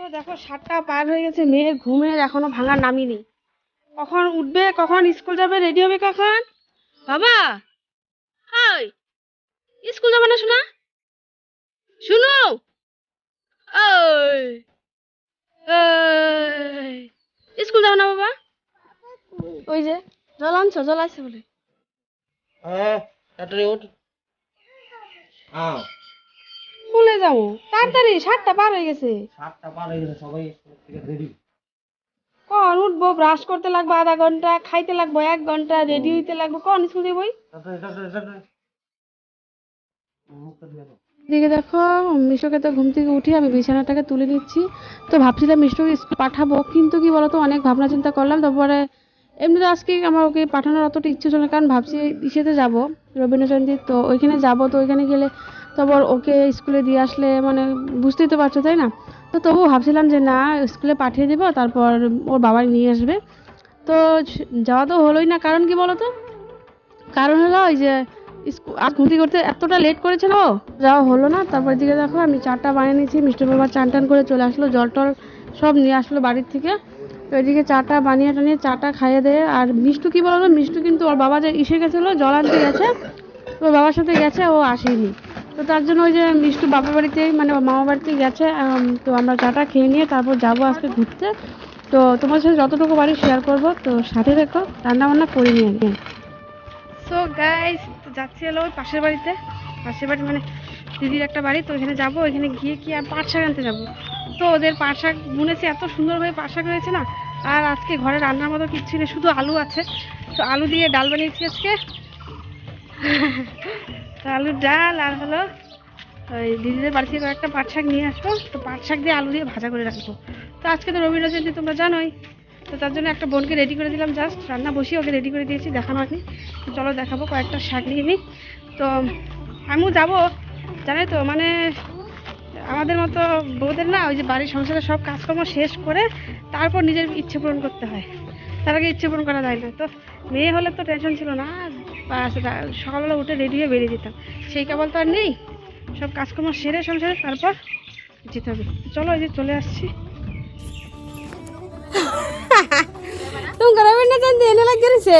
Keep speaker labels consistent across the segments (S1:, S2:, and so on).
S1: তো দেখো সাতটা পার হয়ে গেছে মেয়ের ঘুমের এখনও ভাঙা নামিনি কখন উঠবে কখন স্কুল যাবে রেডি হবে কখন? বাবা! হাই স্কুল যাবে না শোনা! শুনো ওই স্কুল যাবে না বাবা? ওই যে জল আনছো জল আছে বলে।
S2: হ্যাঁ তাড়াতাড়ি ওঠ। আও।
S1: স্কুলে যাব। তাড়াতাড়ি সাতটা পার হয়ে গেছে।
S2: সাতটা পার হয়ে গেছে সবাই রেডি
S1: কখন উঠবো ব্রাশ করতে লাগবে আধা ঘণ্টা খাইতে লাগবো এক ঘণ্টা রেডি হইতে লাগবে। কখন স্কুল
S2: দাও।
S1: এদিকে দেখো মিশুকে তো ঘুম থেকে উঠে আমি বিছানাটাকে তুলে নিচ্ছি। তো ভাবছিলাম মিশুকে স্কুল পাঠাবো কিন্তু কি বলতো অনেক ভাবনা চিন্তা করলাম। তারপরে এমনিতে আজকে আমার ওকে পাঠানোর অতটা ইচ্ছে ছিল না, কারণ ভাবছি ইসেতে যাব রবীন্দ্র জয়ন্তী তো ওইখানে যাব, তো ওইখানে গেলে তারপর ওকে স্কুলে দিয়ে আসলে মানে বুঝতেই তো পারছ, তাই না? তো তবুও ভাবছিলাম যে না, স্কুলে পাঠিয়ে দেবো, তারপর ওর বাবা নিয়ে আসবে। তো যাওয়া তো হলোই না, কারণ কি বলতো? কারণ হলো ওই যে স্কুল করতে এতটা লেট করেছিল, যাওয়া হলো না। তারপর দিকে দেখো আমি চাটা বানিয়ে নিয়েছি, মিষ্টি বাবা চান টান করে চলে আসলো, জল টল সব নিয়ে আসলো বাড়ির থেকে। তো এদিকে চাটা বানিয়ে টানিয়ে চাটা খাইয়ে দেয় আর মিষ্টু কি বলতো? মিষ্টু কিন্তু ওর বাবা যে ইসে গেছিল, জল আনতে গেছে। ওর বাবার সাথে গেছে, ও আসেনি। তো তার জন্য ওই যে মিষ্টু বাবার বাড়িতে মানে মামা বাড়িতে গেছে। তো আমরা চাটা খেয়ে নিয়ে তারপর যাব আজকে ঘুরতে। তো তোমার সাথে যতটুকু বাড়ি শেয়ার করব। তো সাথে দেখো রান্না বান্না করে নিয়ে আগে সো গাইস যাচ্ছি হলো ওই পাশের বাড়িতে। পাশের বাড়ি মানে দিদির একটা বাড়ি, তো ওইখানে যাব। ওইখানে গিয়ে কি আর পাট শাক আনতে যাব? তো ওদের পাট শাক বুনেছে, এত সুন্দরভাবে পাট শাক হয়েছে না। আর আজকে ঘরে রান্নার মতো কিচ্ছু নেই, শুধু আলু আছে। তো আলু দিয়ে ডাল বানিয়েছি আজকে। তো আলুর ডাল আর হলো ওই দিদিদের বাড়ি থেকে একটা পাট শাক নিয়ে আসব। তো পাট শাক দিয়ে আলু দিয়ে ভাজা করে রাখব। তো আজকে তো রবীন্দ্র জয়ন্তী তোমরা জানোই। তো তার জন্য একটা বোনকে রেডি করে দিলাম জাস্ট রান্না বসিয়ে ওকে রেডি করে দিয়েছি, দেখানো তো চলো দেখাবো কয়েকটা শাক নিয়ে নিই তো আমিও যাব, জানাই তো মানে আমাদের মতো বউদের না ওই যে বাড়ির সংসারে সব কাজকর্ম শেষ করে তারপর নিজের ইচ্ছে পূরণ করতে হয়। তার আগে ইচ্ছে পূরণ করা যায় না। তো মেয়ে হলে তো টেনশন ছিল না সকালবেলা উঠে রেডি হয়ে বেরিয়ে যেতাম। সেই কেবল তো আর নেই। সব কাজকর্ম সেরে সংসারে তারপর যেতে হবে। চলো ওই যে চলে আসছি। তুমি এনে লাগিয়েছে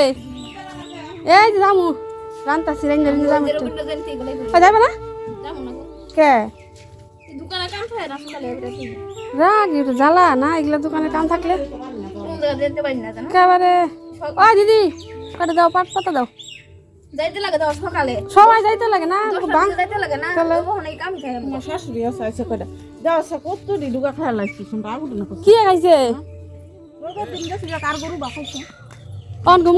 S1: এই যে জামু জামু যাবে না? কে? রাগ একটু জ্বালা না? এগুলা দোকানে কাম থাকলে? একেবারে। ও দিদি কটা দাও পাট পাতা দাও।
S3: যাইতে লাগে তো সকালে।
S1: সবাই যাইতে লাগে না? বাং-
S3: যাইতে লাগে না?
S1: চলো।
S3: কাম খাই
S2: আমার শাশুড়ি আছে আছে কয়টা? যাও সে কত দি দুগা খায় লাগছি শুনতে? আগুন না
S1: কি খাইছে?
S3: রোগা তিন গেছে কার গরু বাখাইছে
S1: কন ঘুম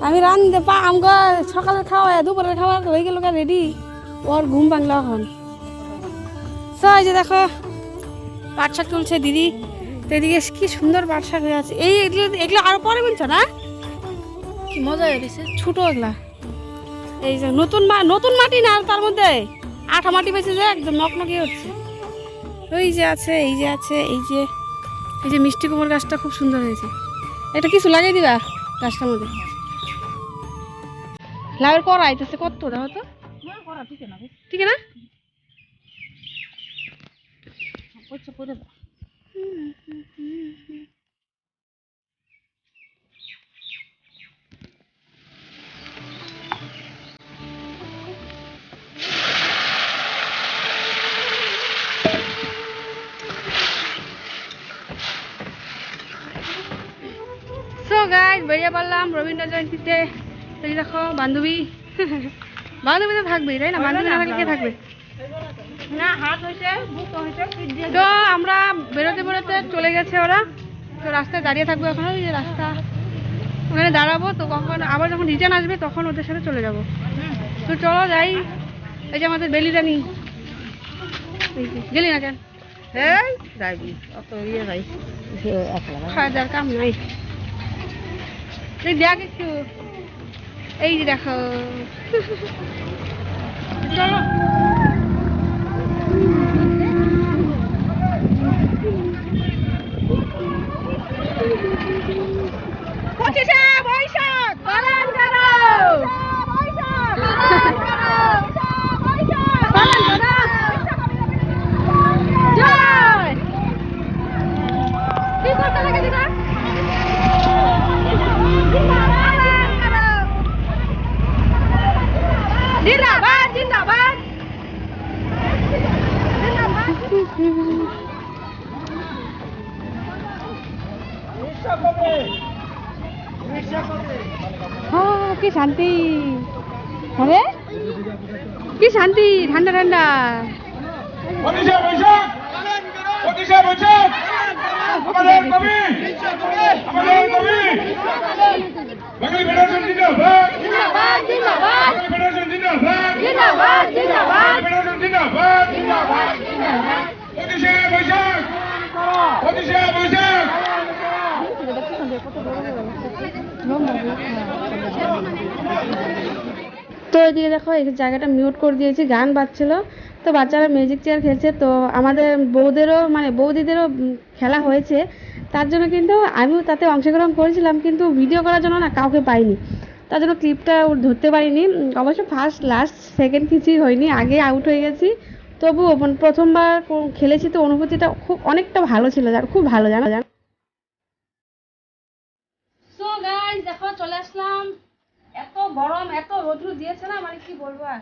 S1: আমি রান্ধতে পা আমগো সকালের খাওয়া দুপুরের খাওয়া হয়ে গেল রেডি ওর ঘুম ভাঙলো এখন। তো এই যে দেখো পাট শাক তুলছে দিদি। তো এদিকে কি সুন্দর পাট শাক হয়ে আছে। এই এগুলো এগুলো আরও পরে বলছো না? কি মজা হয়েছে ছোটো এগুলা। এই যে নতুন নতুন মাটি না তার মধ্যে? আঠা মাটি পেয়েছে যে একদম নকনকি হচ্ছে। ওই যে আছে এই যে আছে এই যে। এই যে মিষ্টি কুমড় গাছটা খুব সুন্দর হয়েছে। এটা কিছু লাগিয়ে দিবা গাছটার মধ্যে? লাউয়ের করা আইতেছে ठीक है ना? ठीक है ना कुछ पूरे সো গাইজ বেরিয়ে পড়লাম রবীন্দ্র জয়ন্তীতে দেখো বান্ধবী বান্ধবী তো থাকবেই তাই না? বান্ধবী না থাকলে কে থাকবে তো আমরা বেরোতে বেরোতে চলে গেছে ওরা। তো রাস্তায় দাঁড়িয়ে থাকব এখন ওই যে রাস্তা। ওখানে দাঁড়াবো তো কখন আবার যখন রিটার্ন আসবে তখন ওদের সাথে চলে যাব। তো চলো যাই। এই যে আমাদের বেলি রানি। গেলি না কেন?
S2: এই যাইবি। অত ইয়ে যাই
S1: খাওয়া দাওয়ার কাম নাই দেখ একটু। এই যে দেখো। চলো
S2: পঁচিশে বৈশাখ
S1: পালন করো পালন করো জয় কি করতে লাগে দিদা জিন্দাবাদ জিন্দাবাদ ও কি শান্তি। আরে কি শান্তি ঠান্ডা ঠান্ডা।
S4: পঁচিশে বৈশাখ
S1: তো এদিকে দেখো, এই জায়গাটা মিউট করে দিয়েছি, গান বাজছিল। তো বাচ্চারা মিউজিক চেয়ার খেলছে, তো আমাদের বৌদেরও মানে বৌদিদেরও খেলা হয়েছে। তার জন্য কিন্তু আমিও তাতে অংশগ্রহণ করেছিলাম, কিন্তু ভিডিও করার জন্য না কাউকে পাইনি। তার জন্য ক্লিপটা ধরতে পারিনি। অবশ্য ফার্স্ট লাস্ট সেকেন্ড কিছুই হয়নি, আগে আউট হয়ে গেছি। তবুও প্রথমবার খেলেছি, তো অনুভূতিটা খুব অনেকটা ভালো ছিল যার খুব ভালো, জানো জানো সো গাইস দেখো, চলে আসলাম। এত গরম, এত রোদ্রু দিয়েছে না মানে কি বলব আর?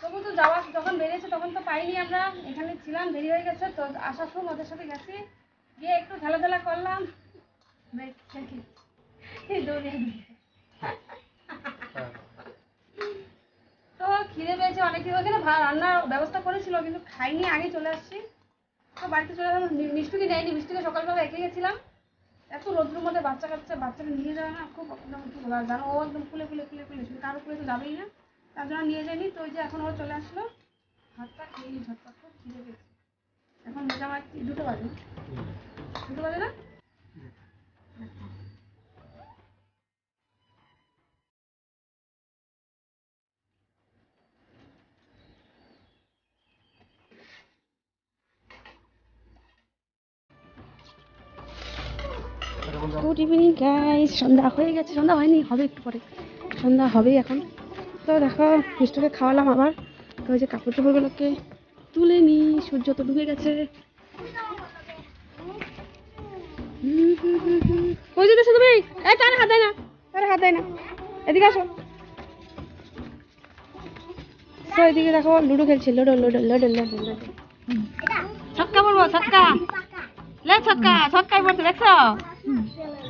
S1: তবু তো যাওয়া, যখন বেরিয়েছে তখন তো পাইনি আমরা। এখানে ছিলাম, দেরি হয়ে গেছে, তো আসার সময় ওদের সাথে গেছি। গিয়ে একটু খেলাধুলা করলাম। তো খিদে পেয়েছে অনেক ওখানে রান্নার ব্যবস্থা করেছিল, কিন্তু খাইনি, আগে চলে আসছি। তো বাড়িতে চলে গেলাম মি- মিষ্টিকে নেয়নি মিষ্টিকে সকালবেলা একে গেছিলাম। এত রোদ্রের মধ্যে বাচ্চা কাচ্চা বাচ্চাকে নিয়ে যাওয়া না খুব একদম কি বলা জানো? ও একদম ফুলে ফুলে ফুলে ফুলে শুধু কারও ফুলে তো যাবেই না। তার জন্য নিয়ে যায়নি তো ওই যে এখন ও চলে আসলো। হাতটা খেয়ে নি ঝটপট খুব খিদে পেয়েছে। এখন মোটামুটি দুটো বাজে দুটো বাজে না? গুড ইভিনিং গাইস সন্ধ্যা হয়ে গেছে। সন্ধ্যা হয়নি হবে একটু পরে। সন্ধ্যা হবেই এখন। তো দেখো মিষ্টকে খাওয়ালাম আবার। তো ওই যে কাপড় চোপড়গুলোকে তুলে নি সূর্য তো ডুবে গেছে। ওই যে দেশে তুমি? এই তার হাত দেয় না। তার হাত দেয় না। এদিকে আসো। তো এদিকে দেখো লুডো খেলছে। Ludo ludo ludo ludo ludo. ছক্কা পড়ব ছক্কা। লে ছক্কা ছক্কায় পড়ছে দেখছ?